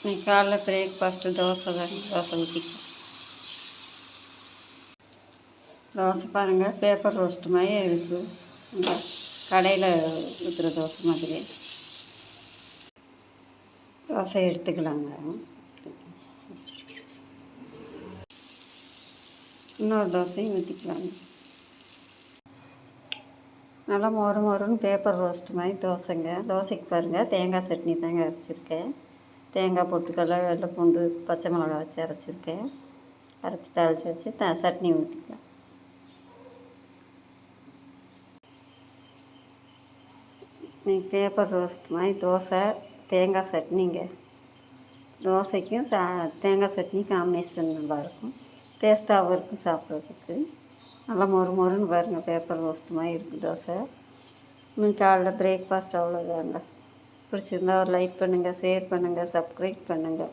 இன்னைக்கு காலைல பிரேக்ஃபாஸ்ட்டு தோசை தாங்க தோசை ஊற்றிக்கலாம் தோசை பாருங்கள் பேப்பர் ரோஸ்ட் மாதிரி இருக்குது இந்த கடையில் ஊற்றுற தோசை மாதிரி. தோசை எடுத்துக்கலாங்க. இன்னொரு தோசையும் ஊற்றிக்கலாங்க நல்லா மொறு மொறுன்னு பேப்பர் ரோஸ்ட் மாதிரி தோசைங்க தோசைக்கு பாருங்கள் தேங்காய் சட்னி தாங்க அரைச்சிருக்கேன். தேங்காய் பொட்டுக்கடலை வெள்ளை பூண்டு பச்சை மிளகா வச்சு அரைச்சிருக்கேன். அரைச்சி தாளித்து வச்சு த சட்னி ஊற்றிக்கலாம் இன்னைக்கு பேப்பர் ரோஸ்ட் மாதிரி தோசை தேங்காய் சட்னிங்க. தோசைக்கும் சா தேங்காய் சட்னி காம்பினேஷன் நல்லாயிருக்கும். டேஸ்ட்டாகவும் இருக்கும் சாப்பிட்றதுக்கு. நல்லா மொறு மொறுன்னு பாருங்கள் பேப்பர் ரோஸ்ட் மாதிரி இருக்குது தோசை. இன்னும் காலைல பிரேக்ஃபாஸ்ட் அவ்வளோதாங்க பிடிச்சிருந்தா ஒரு லைக் பண்ணுங்கள் ஷேர் பண்ணுங்கள் சப்ஸ்கிரைப் பண்ணுங்கள்